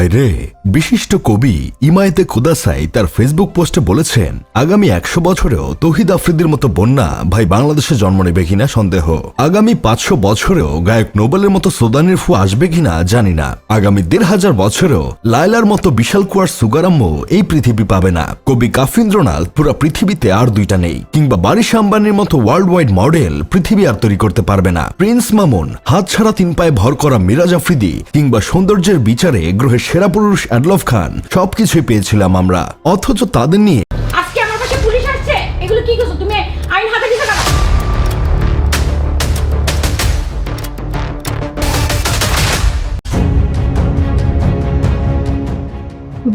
ভাইরে, বিশিষ্ট কবি ইমায়েতে খুদাসাই তার ফেসবুক পোস্টে বলেছেন, আগামী একশো বছরেও তহিদ আফ্রিদির মতো বন্যা ভাই বাংলাদেশে জন্ম নেবে কিনা সন্দেহ। আগামী পাঁচশো বছরেও গায়ক নোবেলের মতো সোদানের ফু আসবে কিনা জানি না। আগামী দেড় হাজার বছরেও লায়লার মতো বিশাল কুয়ার সুগারাম্য এই পৃথিবী পাবে না। কবি কাফিন্দ্রনাথ পুরা পৃথিবীতে আর দুইটা নেই, কিংবা বারিশ আম্বানির মতো ওয়ার্ল্ড ওয়াইড মডেল পৃথিবী আর তৈরি করতে পারবে না। প্রিন্স মামুন, হাত ছাড়া তিন পায়ে ভর করা মিরাজ আফ্রিদি, কিংবা সৌন্দর্যের বিচারে গ্রহের সেরা পুরুষ অ্যাডলফ খান। সবকিছুই পেয়েছিলাম আমরা। অথচ তাদের নিয়ে আজকে আমার পাশে পুলিশ আসছে। এগুলো কি করছ? তুমি আইন হাতে দিছো কেন?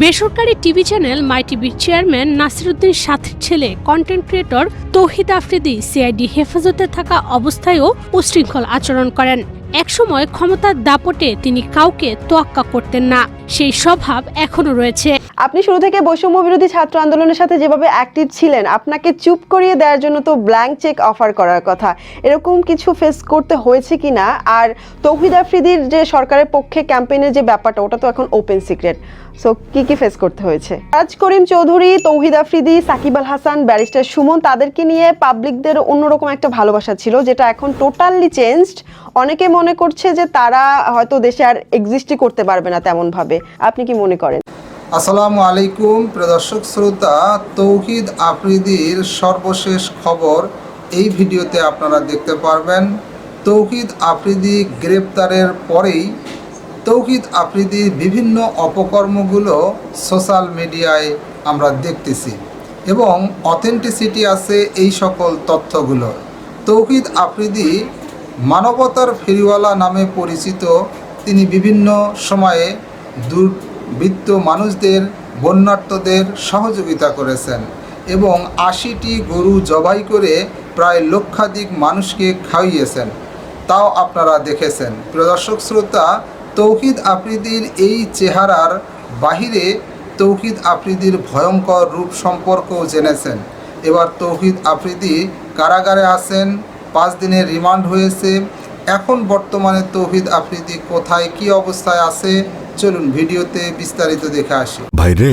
বেসরকারি টিভি চ্যানেল মাই টিভির চেয়ারম্যান নাসিরুদ্দিন সাথীর ছেলে content creator Tawhid Afridi CID হেফাজতে থাকা অবস্থায়ও উশৃঙ্খল আচরণ করেন। একসময় ক্ষমতার দাপটে তিনি কাউকে তোয়াক্কা করতেন না। সেই স্বভাব এখনও রয়েছে। আপনি শুরু থেকে বৈষম্য বিরোধী ছাত্র আন্দোলনের সাথে যেভাবে অ্যাক্টিভ ছিলেন, আপনাকে চুপ করিয়ে দেওয়ার জন্য তো ব্ল্যাঙ্ক চেক অফার করার কথা। এরকম কিছু ফেস করতে হয়েছে কিনা? আর তৌহিদ আফ্রিদির যে সরকারের পক্ষে ক্যাম্পেইনের যে ব্যাপারটা, ওটা তো এখন ওপেন সিক্রেট সো কি কি ফেস করতে হয়েছে? রাজ করিম চৌধুরী, তৌহিদ আফ্রিদি, সাকিব আল হাসান, ব্যারিস্টার সুমন, তাদেরকে নিয়ে পাবলিকদের অন্যরকম একটা ভালোবাসা ছিল, যেটা এখন টোটালি চেঞ্জড অনেকে মনে করছে যে তারা হয়তো দেশে আর এক্সিস্টই করতে পারবে না তেমন ভাবে আপনি কি মনে করেন? আসসালামু আলাইকুম, প্রিয় দর্শক, শ্রোতা, তৌহিদ আফ্রিদির সর্বশেষ খবর। এই ভিডিওতে আপনারা দেখতে পারবেন, তৌহিদ আফ্রিদি গ্রেপ্তারের পরেই তৌহিদ আফ্রিদির বিভিন্ন অপকর্মগুলো সোশ্যাল মিডিয়ায় আমরা দেখতেছি এবং অথেন্টিসিটি আছে এই সকল তথ্যগুলো। তৌহিদ আফ্রিদি মানবতার ফেরিওয়ালা নামে পরিচিত, তিনি বিভিন্ন সময়ে দুর্বৃত্ত মানুষদের, বন্যার্থদের সহযোগিতা করেছেন এবং আশিটি গরু জবাই করে প্রায় লক্ষাধিক মানুষকে খাইয়েছেন। তাও আপনারা দেখেছেন। প্রিয় দর্শক শ্রোতা, তৌহিদ আফ্রিদির এই চেহারার বাহিরে তৌহিদ আফ্রিদির ভয়ঙ্কর রূপ সম্পর্কেও জেনেছেন। এবার তৌহিদ আফ্রিদি কারাগারে আছেন পাঁচ দিনের রিমান্ড হয়েছে। এখন বর্তমানে তৌহিদ আফ্রিদি কোথায় কি অবস্থায় আছে? চলুন ভিডিওতে বিস্তারিত দেখে আসি। ভাইরে,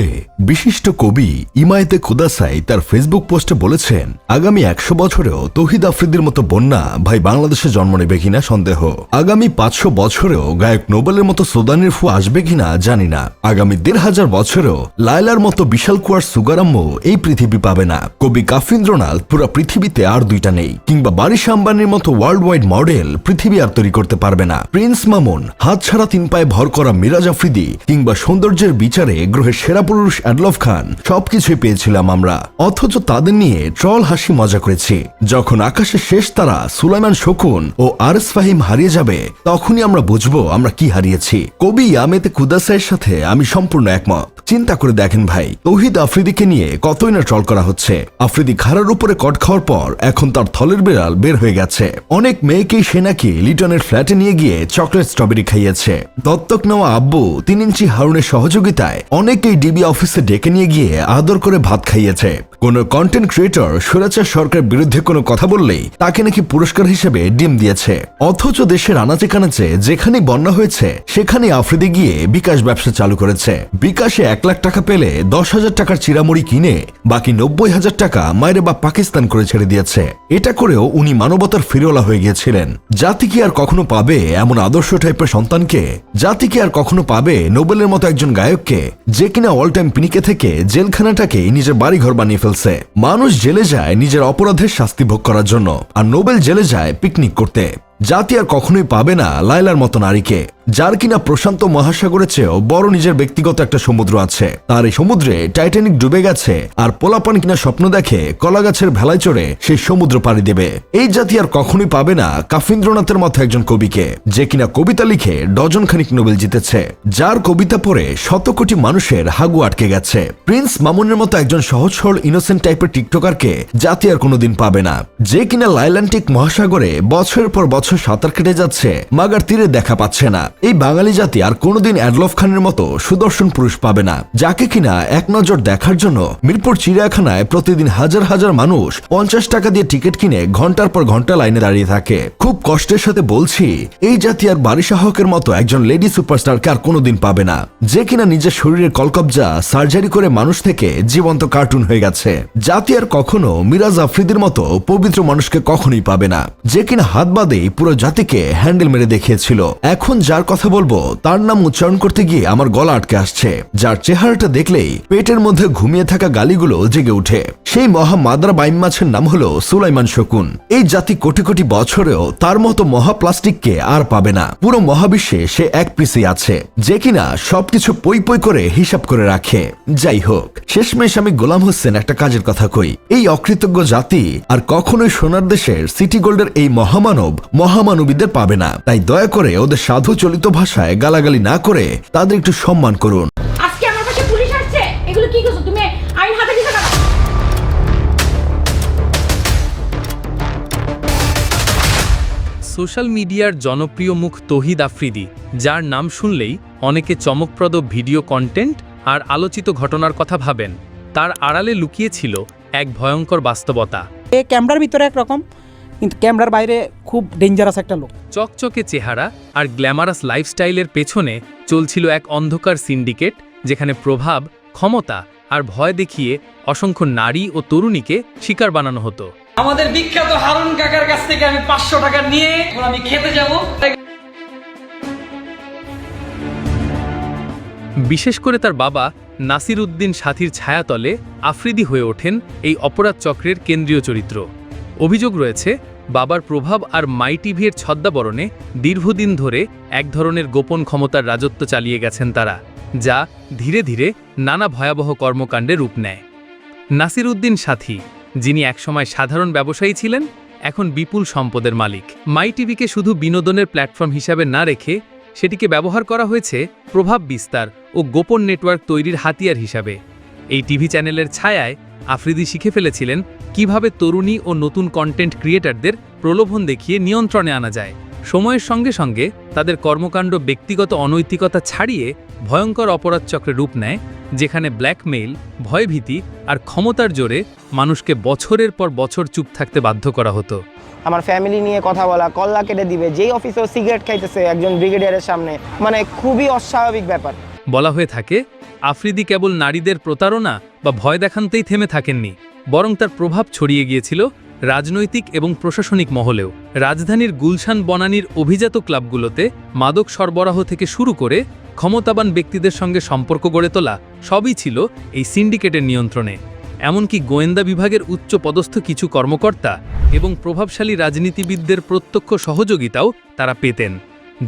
বিশিষ্ট কবি ইমায়েতে খুদাসাই তার ফেসবুক পোস্টে বলেছেন, আগামী একশো বছরেও তৌহিদ আফ্রিদির মতো বন্যা ভাই বাংলাদেশে জন্ম নেবে কিনা সন্দেহ। আগামী পাঁচশো বছরেও গায়ক নোবেলের মতো সোদানের ফু আসবে কিনা জানি না। আগামী দেড় হাজার বছরেও লায়লার মতো বিশাল কুয়ার সুগারাম্য এই পৃথিবী পাবে না। কবি কাফিন্দ্রনাথ পুরো পৃথিবীতে আর দুইটা নেই, কিংবা বারিশ আম্বানির মতো ওয়ার্ল্ড ওয়াইড মডেল পৃথিবী আর তৈরি করতে পারবে না। প্রিন্স মামুন, হাত ছাড়া তিন পায়ে ভর করা মিরাজ আফ্রিদি কিংবা সৌন্দর্যের বিচারে গ্রহের সেরা পুরুষ অ্যাডলফ খান সবকিছুই পেয়েছিলাম আমরা। অথচ তাদের নিয়ে ট্রল হাসি মজা করেছি। যখন আকাশের শেষ তারা সুলাইমান শকুন ও আরস ফাহিম হারিয়ে যাবে, তখনই আমরা বুঝব আমরা কি হারিয়েছি। কবি আমেতে কুদাসাইয়ের সাথে আমি সম্পূর্ণ একমত। চিন্তা করে দেখেন ভাই। তৌহিদ আফ্রিদিকে নিয়ে কতই না ট্রল করা হচ্ছে। আফ্রিদি খাড়ার উপরে কট খাওয়ার পর এখন তার থলের বিড়াল বের হয়ে গেছে। অনেক মেয়েকেই সে নাকি লিটনের ফ্ল্যাটে নিয়ে গিয়ে চকলেট স্ট্রবেরি খাইয়েছে। দত্তক নেওয়া আব্বু তিন ইঞ্চি হারুনের সহযোগিতায় অনেকেই ডিবি অফিসে ডেকে নিয়ে গিয়ে আদর করে ভাত খাইয়েছে। কোন কন্টেন্ট ক্রিয়েটর সুরাচার সরকারের বিরুদ্ধে কোনো কথা বললেই তাকে নাকি পুরস্কার হিসেবে ডিম দিয়েছে। অথচ দেশের আনাচে কানাচে যেখানে বন্যা হয়েছে সেখানে আফ্রিদি গিয়ে বিকাশ ব্যবসা চালু করেছে। বিকাশে এক লাখ টাকা পেলে দশ হাজার টাকার চিরামুড়ি কিনে বাকি নব্বই হাজার টাকা মায়ের বা পাকিস্তান করে ছেড়ে দিয়েছে। এটা করেও উনি মানবতার ফিরোলা হয়ে গিয়েছিলেন। জাতি কি আর কখনো পাবে এমন আদর্শ টাইপের সন্তানকে? জাতি কি আর কখনো পাবে নোবেলের মতো একজন গায়ককে যে কিনা অল টাইম পিনিকে থেকে জেলখানাটাকে নিজের বাড়িঘর বানিয়ে ফেলছে? মানুষ জেলে যায় নিজের অপরাধের শাস্তি ভোগ করার জন্য, আর নোবেল জেলে যায় পিকনিক করতে। জাতি আর কখনোই পাবে না লাইলার মতো নারীকে। যার কিনা প্রশান্ত মহাসাগরের চেয়েও বড় নিজের ব্যক্তিগত একটা সমুদ্র আছে। তার এই সমুদ্রে টাইটানিক ডুবে গেছে আর পোলাপান কিনা স্বপ্ন দেখে কলা গাছের ভেলায় চড়ে সেই সমুদ্র পাড়ি দেবে। এই জাতি আর কখনোই পাবে না কাফিন্দ্রনাথের মতো একজন কবিকে, যে কিনা কবিতা লিখে ডজন খানিক নোবেল জিতেছে। যার কবিতা পড়ে শত কোটি মানুষের হাগু আটকে গেছে। প্রিন্স মামুনের মতো একজন সহজ সরল ইনোসেন্ট টাইপের টিকটকারকে জাতি আর কোনোদিন পাবে না। যে কিনা লাইল্যান্টিক মহাসাগরে বছরের পর বছর সাঁতার কেটে যাচ্ছে, মাগার তীরে দেখা পাচ্ছে না। এই বাঙালি জাতি আর কোনোদিন অ্যাডলফ খানের মতো সুদর্শন পুরুষ পাবে না। যাকে কিনা এক নজর দেখার জন্য মিরপুর চিড়িয়াখানায় প্রতিদিন হাজার হাজার মানুষ পঞ্চাশ টাকা দিয়ে টিকিট কিনে ঘণ্টার পর ঘণ্টা লাইনে দাঁড়িয়ে থাকে। খুব কষ্টের সাথে বলছি, এই জাতি আর বাড়ি শাহকের মতো একজন লেডি সুপারস্টারকে আর কোনোদিন পাবে না। যে কিনা নিজের শরীরের কলকবজা সার্জারি করে মানুষ থেকে জীবন্ত কার্টুন হয়ে গেছে। জাতি আর কখনো মিরাজ আফ্রিদির মতো পবিত্র মানুষকে কখনোই পাবে না। যে কিনা হাত বাদেই পুরো জাতিকে হ্যান্ডেল মেরে দেখিয়েছিল। এখন যার কথা বলব, তার নাম উচ্চারণ করতে গিয়ে আমার গলা আটকে আসছে। যার চেহারাটা দেখলেই পেটের মধ্যে ঘুমিয়ে থাকা গালিগুলো জেগে উঠে সেই মহা মাদ্রা বাইম মাছের নাম হলো সুলাইমান শকুন। এই জাতি কোটি কোটি বছরেও তার মতো মহা প্লাস্টিককে আর পাবে না। পুরো মহাবিশ্বে সে এক পিসি আছে, যে কিনা সবকিছু পই পই করে হিসাব করে রাখে। যাই হোক, শেষমেশ আমি গোলাম হোসেন একটা কাজের কথা কই। এই অকৃতজ্ঞ জাতি আর কখনোই সোনার দেশের সিটি গোল্ডের এই মহামানব মহামানবীদের পাবে না। তাই দয়া করে ওদের সাধু চলিত ভাষায় গালাগালি না করে তাদের একটু সম্মান করুন। আজকে আমার পাশে পুলিশ আসছে। এগুলো কি করছ তুমি? আইন হাতে দিতে সোশ্যাল মিডিয়ার জনপ্রিয় মুখ তহিদ আফ্রিদি যার নাম শুনলেই অনেকে চমকপ্রদ ভিডিও কন্টেন্ট আর আলোচিত ঘটনার কথা ভাবেন। তার আড়ালে লুকিয়েছিল এক ভয়ঙ্কর বাস্তবতা। এ ক্যামেরার ভিতরে একরকম। কিন্তু ক্যামেরার বাইরে খুব ডেঞ্জারাস একটা লোক। চকচকে চেহারা আর গ্ল্যামারাস লাইফস্টাইলের পেছনে চলছিল এক অন্ধকার সিন্ডিকেট যেখানে প্রভাব ক্ষমতা আর ভয় দেখিয়ে অসংখ্য নারী ও তরুণীকে শিকার বানানো হতো। আমাদের বিখ্যাত হারুন কাকার কাছ থেকে আমি পাঁচশো টাকা নিয়ে আমি খেতে যাব। বিশেষ করে তার বাবা নাসির উদ্দিন সাথীর ছায়াতলে আফ্রিদি হয়ে ওঠেন এই অপরাধ চক্রের কেন্দ্রীয় চরিত্র। অভিযোগ রয়েছে, বাবার প্রভাব আর মাই টিভির ছদ্মাবরণে দীর্ঘদিন ধরে এক ধরনের গোপন ক্ষমতার রাজত্ব চালিয়ে গেছেন তারা, যা ধীরে ধীরে নানা ভয়াবহ কর্মকাণ্ডে রূপ নেয়। নাসির উদ্দিন সাথী, যিনি একসময় সাধারণ ব্যবসায়ী ছিলেন, এখন বিপুল সম্পদের মালিক। মাই টিভিকে শুধু বিনোদনের প্ল্যাটফর্ম হিসাবে না রেখে সেটিকে ব্যবহার করা হয়েছে প্রভাব বিস্তার ও গোপন নেটওয়ার্ক তৈরির হাতিয়ার হিসাবে। এই টিভি চ্যানেলের ছায়ায় আফ্রিদি শিখে ফেলেছিলেন কীভাবে তরুণী ও নতুন কন্টেন্ট ক্রিয়েটারদের প্রলোভন দেখিয়ে নিয়ন্ত্রণে আনা যায়। সময়ের সঙ্গে সঙ্গে তাদের কর্মকাণ্ড ব্যক্তিগত অনৈতিকতা ছাড়িয়ে ভয়ঙ্কর অপরাধ চক্রে রূপ নেয় যেখানে ব্ল্যাকমেইল ভয়ভীতি আর ক্ষমতার জোরে মানুষকে বছরের পর বছর চুপ থাকতে বাধ্য করা হতো। আমার ফ্যামিলি নিয়ে কথা বলা কল্লা কেটে দিবে যেই অফিসেও সিগারেট খাইতেছে একজন ব্রিগেডিয়ারের সামনে মানে খুবই অস্বাভাবিক ব্যাপার। বলা হয়ে থাকে আফ্রিদি কেবল নারীদের প্রতারণা বা ভয় দেখানতেই থেমে থাকেননি, বরং তার প্রভাব ছড়িয়ে গিয়েছিল রাজনৈতিক এবং প্রশাসনিক মহলেও। রাজধানীর গুলশান বনানীর অভিজাত ক্লাবগুলোতে মাদক সরবরাহ থেকে শুরু করে ক্ষমতাবান ব্যক্তিদের সঙ্গে সম্পর্ক গড়ে তোলা সবই ছিল এই সিন্ডিকেটের নিয়ন্ত্রণে। এমনকি গোয়েন্দা বিভাগের উচ্চ পদস্থ কিছু কর্মকর্তা এবং প্রভাবশালী রাজনীতিবিদদের প্রত্যক্ষ সহযোগিতাও তারা পেতেন,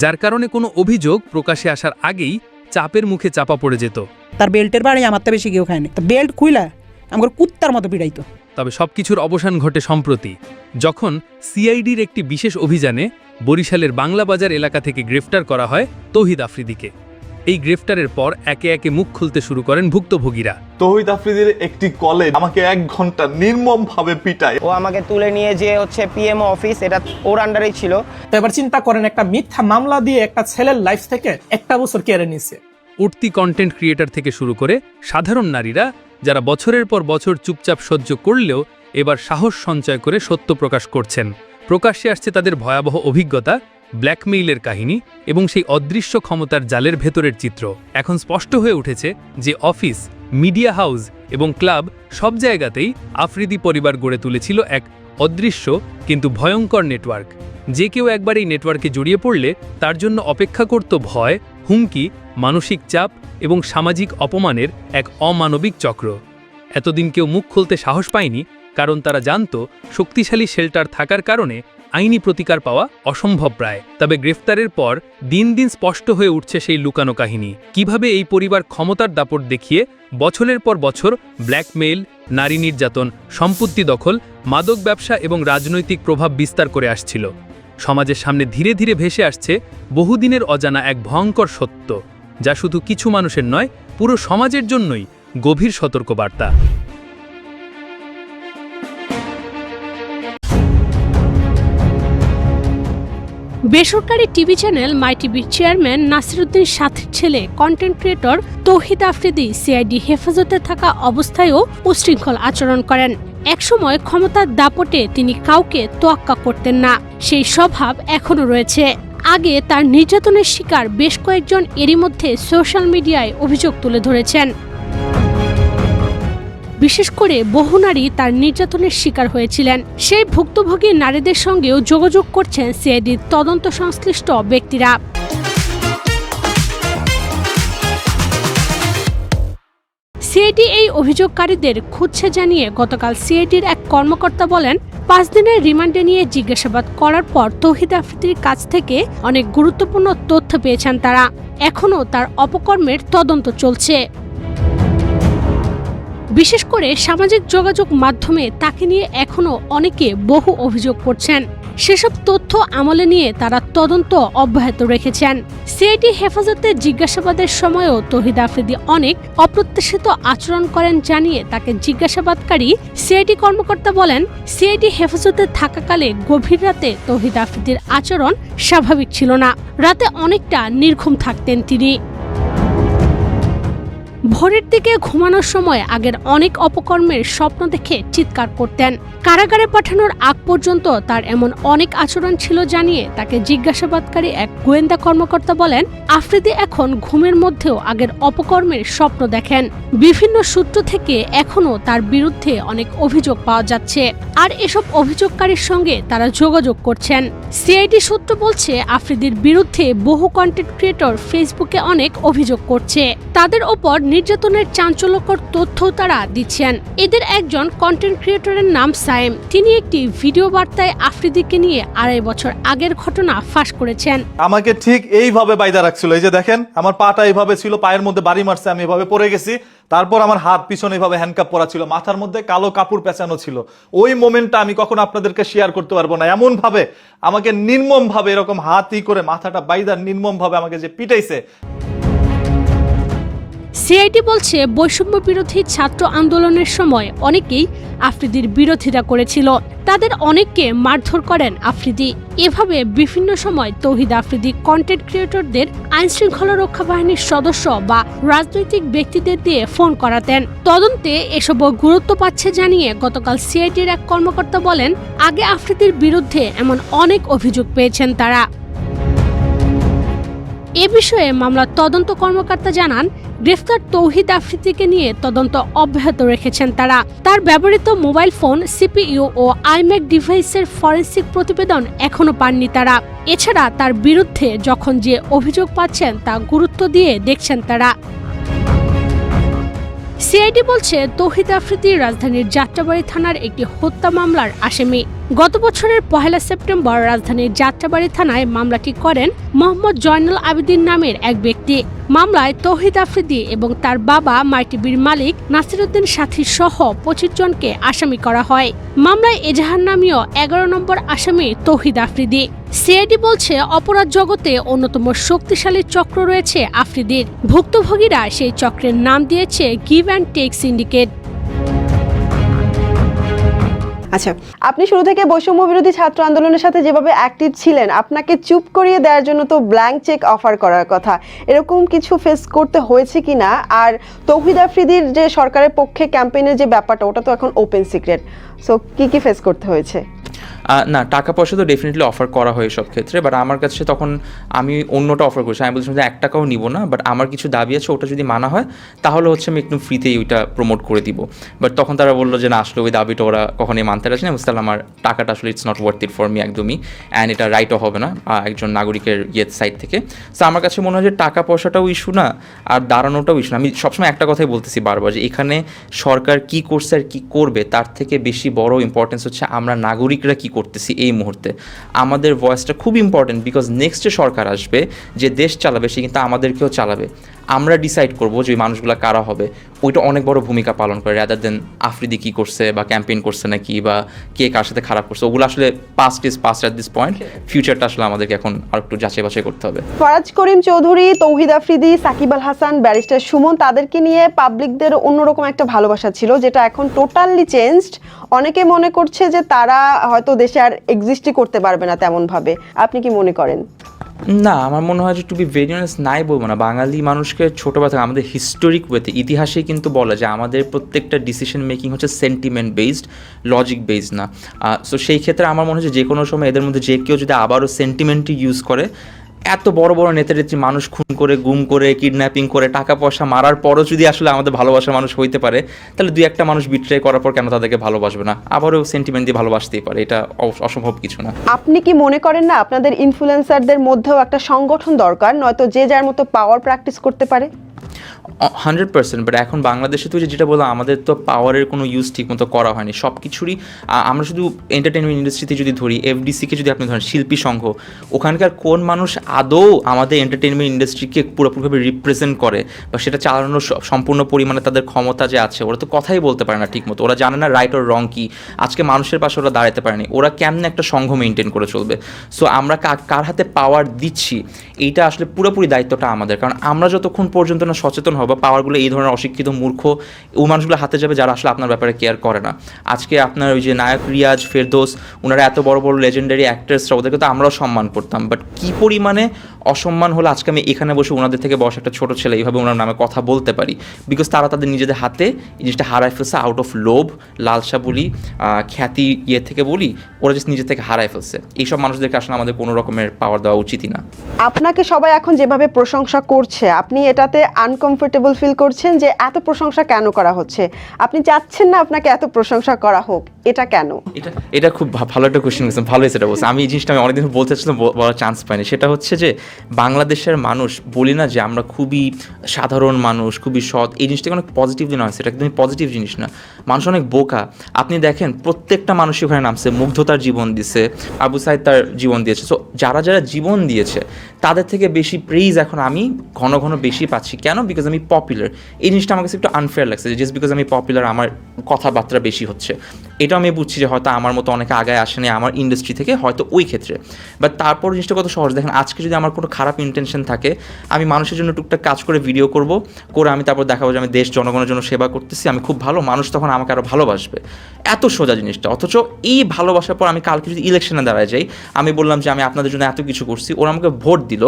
যার কারণে কোনো অভিযোগ প্রকাশে আসার আগেই চাপের মুখে চাপা পড়ে যেত। তার বেল্টের বাড়ি আমার তো বেশি কেউ খায়নি তো বেল্ট খুইলা আমার কুত্তার মতো পিড়াইতো। তবে সবকিছুর অবসান ঘটে সম্প্রতি যখন সিআইডির একটি বিশেষ অভিযানে বরিশালের বাংলাবাজার এলাকা থেকে গ্রেফতার করা হয় তৌহিদ আফ্রিদিকে। এই গ্রেফতারের পর একে একে মুখ খুলতে শুরু করেন ভুক্তভোগীরা। তহিদ আফ্রিদির একটি কলে আমাকে এক ঘণ্টা নির্মম ভাবে পিটায়। ও আমাকে তুলে নিয়ে যে হচ্ছে পিএমও অফিস এটা ওর আন্ডারেই ছিল। তো এবার চিন্তা করেন একটা মিথ্যা মামলা দিয়ে একটা ছেলের লাইফ থেকে একটা বছর কেড়ে নিছে। উঠতি কন্টেন্ট ক্রিয়েটার থেকে শুরু করে সাধারণ নারীরা, যারা বছরের পর বছর চুপচাপ সহ্য করলেও এবার সাহস সঞ্চয় করে সত্য প্রকাশ করছেন। প্রকাশ্যে আসছে তাদের ভয়াবহ অভিজ্ঞতা ব্ল্যাকমেইলের কাহিনী এবং সেই অদৃশ্য ক্ষমতার জালের ভেতরের চিত্র। এখন স্পষ্ট হয়ে উঠেছে যে অফিস মিডিয়া হাউস এবং ক্লাব সব জায়গাতেই আফ্রিদি পরিবার গড়ে তুলেছিল এক অদৃশ্য কিন্তু ভয়ঙ্কর নেটওয়ার্ক যে কেউ একবার এই নেটওয়ার্কে জড়িয়ে পড়লে তার জন্য অপেক্ষা করত ভয়, হুমকি মানসিক চাপ এবং সামাজিক অপমানের এক অমানবিক চক্র। এতদিন কেউ মুখ খুলতে সাহস পায়নি, কারণ তারা জানত শক্তিশালী শেল্টার থাকার কারণে আইনি প্রতিকার পাওয়া অসম্ভব প্রায়। তবে গ্রেফতারের পর দিন দিন স্পষ্ট হয়ে উঠছে সেই লুকানো কাহিনী। কীভাবে এই পরিবার ক্ষমতার দাপট দেখিয়ে বছরের পর বছর ব্ল্যাকমেইল, নারী নির্যাতন, সম্পত্তি দখল, মাদক ব্যবসা এবং রাজনৈতিক প্রভাব বিস্তার করে আসছিল। সমাজের সামনে ধীরে ধীরে ভেসে আসছে বহুদিনের অজানা এক ভয়ঙ্কর সত্য। যা শুধু কিছু মানুষের নয়, পুরো সমাজের জন্যই গভীর সতর্কবার্তা। বেসরকারি টিভি চ্যানেল মাই টিভির চেয়ারম্যান নাসিরুদ্দিন সাথীর ছেলে content creator Tawhid Afridi CID হেফাজতে থাকা অবস্থায়ও উশৃঙ্খল আচরণ করেন। একসময় ক্ষমতার দাপটে তিনি কাউকে তোয়াক্কা করতেন না। সেই স্বভাব এখনও রয়েছে। আগে তার নির্যাতনের শিকার বেশ কয়েকজন এরই মধ্যে সোশ্যাল মিডিয়ায় অভিযোগ তুলে ধরেছেন। বিশেষ করে বহু নারী তার নির্যাতনের শিকার হয়েছিলেন। সেই ভুক্তভোগী নারীদের সঙ্গেও যোগাযোগ করছেন সিআইডির তদন্ত সংশ্লিষ্ট ব্যক্তিরা। সিআইডি এই অভিযোগকারীদের খুঁজছে জানিয়ে গতকাল সিআইডির এক কর্মকর্তা বলেন পাঁচ দিনের রিমান্ডে নিয়ে জিজ্ঞাসাবাদ করার পর তৌহিদ আফ্রিদির কাছ থেকে অনেক গুরুত্বপূর্ণ তথ্য পেয়েছেন তারা। এখনও তার অপকর্মের তদন্ত চলছে। বিশেষ করে সামাজিক যোগাযোগ মাধ্যমে তাকে নিয়ে এখনও অনেকে বহু অভিযোগ করছেন। সেসব তথ্য আমলে নিয়ে তারা তদন্ত অব্যাহত রেখেছেন। সিআইটি হেফাজতে জিজ্ঞাসাবাদের সময়ও তহিদ আফ্রিদি অনেক অপ্রত্যাশিত আচরণ করেন জানিয়ে তাকে জিজ্ঞাসাবাদকারী সিআইটি কর্মকর্তা বলেন, সিআইটি হেফাজতে থাকাকালে গভীর রাতে তহিদ আফ্রিদির আচরণ স্বাভাবিক ছিল না। রাতে অনেকটা নির্ঘুম থাকতেন তিনি। ভোরের দিকে ঘুমানোর সময় আগের অনেক অপকর্মের স্বপ্ন দেখে চিৎকার করতেন। কারাগারে পাঠানোর আগ পর্যন্ত তার এমন অনেক আচরণ ছিল জানিয়ে তাকে জিজ্ঞাসাবাদকারী এক গোয়েন্দা কর্মকর্তা বলেন, আফ্রিদি এখন ঘুমের মধ্যেও আগের অপকর্মের স্বপ্ন দেখেন। বিভিন্ন সূত্র থেকে এখনও তার বিরুদ্ধে অনেক অভিযোগ পাওয়া যাচ্ছে। আর এসব অভিযোগকারীর সঙ্গে তারা যোগাযোগ করছেন। সিআইডি সূত্র বলছে, আফ্রিদির বিরুদ্ধে বহু কন্টেন্ট ক্রিয়েটর ফেসবুকে অনেক অভিযোগ করছে। তাদের ওপর নির্যাতনের চাঞ্চল্যকর তথ্য তারা দিচ্ছেন। এদের একজন কন্টেন্ট ক্রিয়েটরের নাম সায়েম। তিনি একটি ভিডিও বার্তায় আফ্রিদিকে নিয়ে আড়াই বছর আগের ঘটনা ফাঁস করেছেন। আমাকে ঠিক এইভাবে বাইদা রাখছিল। এই যে দেখেন, আমার পাটা এইভাবে ছিল, পায়ের মধ্যে বাড়ি মারছে, আমি এভাবে পড়ে গেছি। তারপর আমার হাত পিছনে এইভাবে হ্যান্ডকাপ পরা ছিল, মাথার মধ্যে কালো কাপড় পেঁচানো ছিল। ওই মোমেন্টটা আমি কখনো আপনাদেরকে শেয়ার করতে পারব না। এমন ভাবে আমাকে নির্মম ভাবে এরকম হাত ই করে মাথাটা বাইদা নির্মম ভাবে আমাকে যে পিটাইছে। সিআইডি বলছে বৈষম্য বিরোধী ছাত্র আন্দোলনের সময় অনেকেই আফ্রিদির বিরোধিতা করেছিল। তাদের অনেককে মারধর করেন আফ্রিদি। এভাবে বিভিন্ন সময় তৌহিদ আফ্রিদি কন্টেন্ট ক্রিয়েটরদের আইন শৃঙ্খলা রক্ষা বাহিনীর সদস্য বা রাজনৈতিক ব্যক্তিদের দিয়ে ফোন করাতেন। তদন্তে এসব গুরুত্ব পাচ্ছে জানিয়ে গতকাল সিআইটির এক কর্মকর্তা বলেন, আগে আফ্রিদির বিরুদ্ধে এমন অনেক অভিযোগ পেয়েছেন তারা। এ বিষয়ে মামলার তদন্ত কর্মকর্তা জানান, গ্রেফতার তৌহিদ আফ্রিদিকে নিয়ে তদন্ত অব্যাহত রেখেছেন তারা। তার ব্যবহৃত মোবাইল ফোন, সিপিইউ ও আইম্যাক ডিভাইসের ফরেন্সিক প্রতিবেদন এখনও পাননি তারা। এছাড়া তার বিরুদ্ধে যখন যে অভিযোগ পাচ্ছেন তা গুরুত্ব দিয়ে দেখছেন তারা। সিআইডি বলছে, তৌহিদ আফ্রিদি রাজধানীর যাত্রাবাড়ি থানার একটি হত্যা মামলার আসামি। গত বছরের পহেলা সেপ্টেম্বর রাজধানীর যাত্রাবাড়ি থানায় মামলাটি করেন মোহাম্মদ জয়নুল আবেদিন নামের এক ব্যক্তি। মামলায় তৌহিদ আফ্রিদি এবং তার বাবা মাইটিবির মালিক নাসিরুদ্দিন সাথী সহ পঁচিশ জনকে আসামি করা হয়। মামলায় এজাহার নামীয় এগারো নম্বর আসামি তৌহিদ আফ্রিদি। সিআইডি বলছে, অপরাধ জগতে অন্যতম শক্তিশালী চক্র রয়েছে আফ্রিদির। ভুক্তভোগীরা সেই চক্রের নাম দিয়েছে গিভ অ্যান্ড টেক সিন্ডিকেট আচ্ছা আপনি শুরু থেকে বৈষম্য বিরোধী ছাত্র আন্দোলনের সাথে যেভাবে অ্যাক্টিভ ছিলেন, আপনাকে চুপ করিয়ে দেওয়ার জন্য তো ব্ল্যাঙ্ক চেক অফার করার কথা। এরকম কিছু ফেস করতে হয়েছে কি না? আর তৌহিদ আফ্রিদির যে সরকারের পক্ষে ক্যাম্পেইনের যে ব্যাপারটা, ওটা তো এখন ওপেন সিক্রেট সো কি কি ফেস করতে হয়েছে? না টাকা পয়সা তো ডেফিনেটলি অফার করা হয় সব ক্ষেত্রে বাট আমার কাছে তখন আমি অন্যটা অফার করছি। আমি বলছিলাম যে এক টাকাও নিব না বাট আমার কিছু দাবি আছে, ওটা যদি মানা হয়, তাহলে হচ্ছে আমি একটু ফ্রিতেই ওইটা প্রমোট করে দিব। বাট তখন তারা বলল যে, না, আসলে ওই দাবিটা ওরা কখনোই মানতে রাখছে না। বুঝতে আমার টাকাটা আসলে it's not worth it for me একদমই অ্যান্ড এটা রাইটও হবে না একজন নাগরিকের ইয়ের সাইড থেকে। সো আমার কাছে মনে হয় যে টাকা পয়সাটাও ইস্যু না, আর দাঁড়ানোটাও ইস্যু না। আমি সবসময় একটা কথাই বলতেছি বারবার যে, এখানে সরকার কি করছে আর কি করবে, তার থেকে বেশি বড় ইম্পর্টেন্স হচ্ছে আমরা নাগরিকরা কি করতেছি এই মুহূর্তে। আমাদের ভয়েসটা খুব ইম্পর্টেন্ট বিকজ নেক্সট যে সরকার আসবে যে দেশ চালাবে সে কিন্তু আমাদেরকেও চালাবে। আমরা ডিসাইড করব যে ওই মানুষগুলো কারা হবে। ওইটা অনেক বড় ভূমিকা পালন করে রাদার দেন আফ্রিদি কী করছে বা ক্যাম্পেইন করছে নাকি বা কে কার সাথে খারাপ করছে ওগুলো আসলে past is past at this point ফিউচারটা আসলে আমাদেরকে এখন আর একটু যাচাই বাছাই করতে হবে। ফরাজ করিম চৌধুরী তৌহিদ আফ্রিদি সাকিব আল হাসান ব্যারিস্টার সুমন তাদেরকে নিয়ে পাবলিকদের অন্যরকম একটা ভালোবাসা ছিল যেটা এখন টোটালি চেঞ্জড অনেকে মনে করছে যে তারা হয়তো দেশে আর এক্সিস্টই করতে পারবে না তেমন ভাবে আপনি কি মনে করেন? না, আমার মনে হয় যে টু বি ভেরি নাই বলব না। বাঙালি মানুষকে ছোটোবেলা থেকে আমাদের হিস্টোরিক ওয়েতে ইতিহাসে কিন্তু বলে যে আমাদের প্রত্যেকটা ডিসিশন মেকিং হচ্ছে সেন্টিমেন্ট বেসড লজিক বেসড না। সো সেই ক্ষেত্রে আমার মনে হয় যে কোনো সময় এদের মধ্যে যে কেউ যদি আবারও সেন্টিমেন্টই ইউজ করে এত বড় বড় নেতা নেত্রী মানুষ খুন করে, গুম করে কিডন্যাপিং করে টাকা পয়সা মারার পরও যদি আসলে আমাদের ভালোবাসার মানুষ হইতে পারে, তাহলে দুই একটা মানুষ বিট্রে করার পর কেন তাদেরকে ভালোবাসবে না? আবারও সেন্টিমেন্ট দিয়ে ভালোবাসতেই পারে, এটা অসম্ভব কিছু না। আপনি কি মনে করেন না আপনাদের ইনফ্লুয়েন্সারদের মধ্যেও একটা সংগঠন দরকার? নয়তো যে যার মতো পাওয়ার প্র্যাকটিস করতে পারে? হান্ড্রেড পার্সেন্ট বাট এখন বাংলাদেশে তো যেটা বললাম, আমাদের তো পাওয়ারের কোনো ইউজ ঠিক মতো করা হয়নি। সব কিছুরই আমরা শুধু এন্টারটেনমেন্ট ইন্ডাস্ট্রিতে যদি ধরি এফডিসিকে যদি আপনি ধরেন, শিল্পী সংঘ, ওখানকার কোন মানুষ আদৌ আমাদের এন্টারটেনমেন্ট ইন্ডাস্ট্রিকে পুরোপুরিভাবে রিপ্রেজেন্ট করে বা সেটা চালানোর সম্পূর্ণ পরিমাণে তাদের ক্ষমতা যে আছে, ওরা তো কথাই বলতে পারে না ঠিক মতো ওরা জানে না রাইট ওর রং কি। আজকে মানুষের পাশে ওরা দাঁড়াতে পারেনি। ওরা কেমনে একটা সংঘ মেনটেন করে চলবে? সো আমরা কার হাতে পাওয়ার দিচ্ছি, এইটা আসলে পুরোপুরি দায়িত্বটা আমাদের। কারণ আমরা যতক্ষণ পর্যন্ত না সচেতন হব বা পাওয়ারগুলো এই ধরনের অশিক্ষিত মূর্খ ও মানুষগুলো হাতে যাবে যারা আসলে আপনার ব্যাপারে কেয়ার করে না। আজকে আপনার ওই যে নায়ক রিয়াজ ফেরদোস ওনারা এত বড় বড় লেজেন্ডারি অ্যাক্টার্সরা ওদেরকে তো আমরাও সম্মান করতাম। বাট কী পরিমাণে অসম্মান হলে আজকে আমি এখানে বসে ওনাদের থেকে বসে একটা ছোট ছেলে, এইভাবে ওনার নামে কথা বলতে পারি। বিকজ তারা তাদের নিজেদের হাতে এই জিনিসটা হারায় ফেলছে আউট অফ লোভ, লালসা বলি খ্যাতি ইয়ে থেকে বলি, ওরা জাস্ট নিজের থেকে হারায় ফেলছে। এইসব মানুষদেরকে আসলে আমাদের কোনো রকমের পাওয়ার দেওয়া উচিতই না। আপনাকে সবাই এখন যেভাবে প্রশংসা করছে, আপনি এটাতে আনকমফোর্টেবল ফিল করছেন যে এত প্রশংসা কেন করা হচ্ছে? আপনি চাচ্ছেন না আপনাকে এত প্রশংসা করা হোক। এটা কেন? এটা এটা খুব ভালো একটা কোয়েশ্চেন করেছেন, ভালোই সেটা বলছে আমি এই জিনিসটা আমি অনেকদিন বলতে চাচ্ছিলাম বলার চান্স পাইনি। সেটা হচ্ছে যে, বাংলাদেশের মানুষ, বলি না যে আমরা খুবই সাধারণ মানুষ, খুবই সৎ, এই জিনিসটা অনেক পজিটিভলি নয় সেটা একদমই পজিটিভ জিনিস না। মানুষ অনেক বোকা। আপনি দেখেন, প্রত্যেকটা মানুষই ওখানে নামছে। মুগ্ধতার জীবন দিছে, আবু সাইদ তার জীবন দিয়েছে। সো যারা যারা জীবন দিয়েছে, তাদের থেকে বেশি প্রেইজ এখন আমি ঘন ঘন বেশি পাচ্ছি। কেন? বিকজ আমি পপুলার এই জিনিসটা আমার কাছে একটু আনফেয়ার লাগছে জাস্ট বিকজ আমি পপুলার আমার কথাবার্তা বেশি হচ্ছে। এটা আমি বুঝছি যে হয়তো আমার মতো অনেকে আগে আসেনি আমার ইন্ডাস্ট্রি থেকে হয়তো ওই ক্ষেত্রে। বাট তারপর জিনিসটা কত সহজ, দেখেন আজকে যদি আমার কোনো খারাপ ইন্টেনশন থাকে, আমি মানুষের জন্য টুকটাক কাজ করে ভিডিও করব, করে আমি তারপর দেখাবো যে আমি দেশ জনগণের জন্য সেবা করতেছি, আমি খুব ভালো, মানুষ তখন আমাকে আরও ভালোবাসবে। এত সোজা জিনিসটা, অথচ এই ভালোবাসার পর আমি কালকে যদি ইলেকশনে দাঁড়ায় যাই, আমি বললাম যে আমি আপনাদের জন্য এত কিছু করছি, ওরা আমাকে ভোট দিল।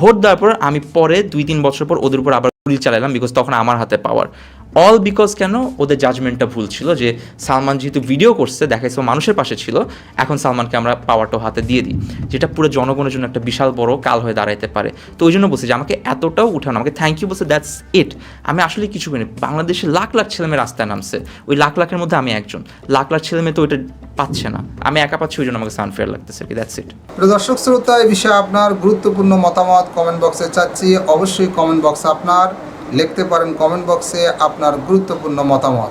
ভোট দেওয়ার পর আমি পরে দুই তিন বছর পর ওদের উপর আবার গুলি চালাইলাম বিকজ তখন আমার হাতে পাওয়ার অল বিকজ কেন? ওদের জাজমেন্টটা ভুল ছিল যে সালমান যেহেতু ভিডিও করছে দেখাইছে মানুষের পাশে ছিল, এখন সালমানকে আমরা পাওয়ারটা হাতে দিয়ে দিই। যেটা পুরো জনগণের জন্য একটা বিশাল বড় কাল হয়ে দাঁড়াইতে পারে। তো ওই জন্য বলছি যে আমাকে এতটাও উঠানো, আমাকে থ্যাংক ইউ বলছে দ্যাটস ইট আমি আসলে কিছু করিনি। বাংলাদেশে লাখ লাখ ছেলেমেয়ে রাস্তায় নামছে। ওই লাখ লাখের মধ্যে আমি একজন। লাখ লাখ ছেলেমেয়ে তো ওইটা পাচ্ছে না। আমি একা পাচ্ছি, ওই জন্য আমাকে সানফেয়ার লাগতেছে কি দ্যাটস ইট দর্শক, শ্রোতা, এই বিষয়ে আপনার গুরুত্বপূর্ণ মতামত কমেন্ট বক্সে চাচ্ছি। অবশ্যই কমেন্ট বক্স আপনার লিখতে পারেন কমেন্ট বক্সে আপনার গুরুত্বপূর্ণ মতামত।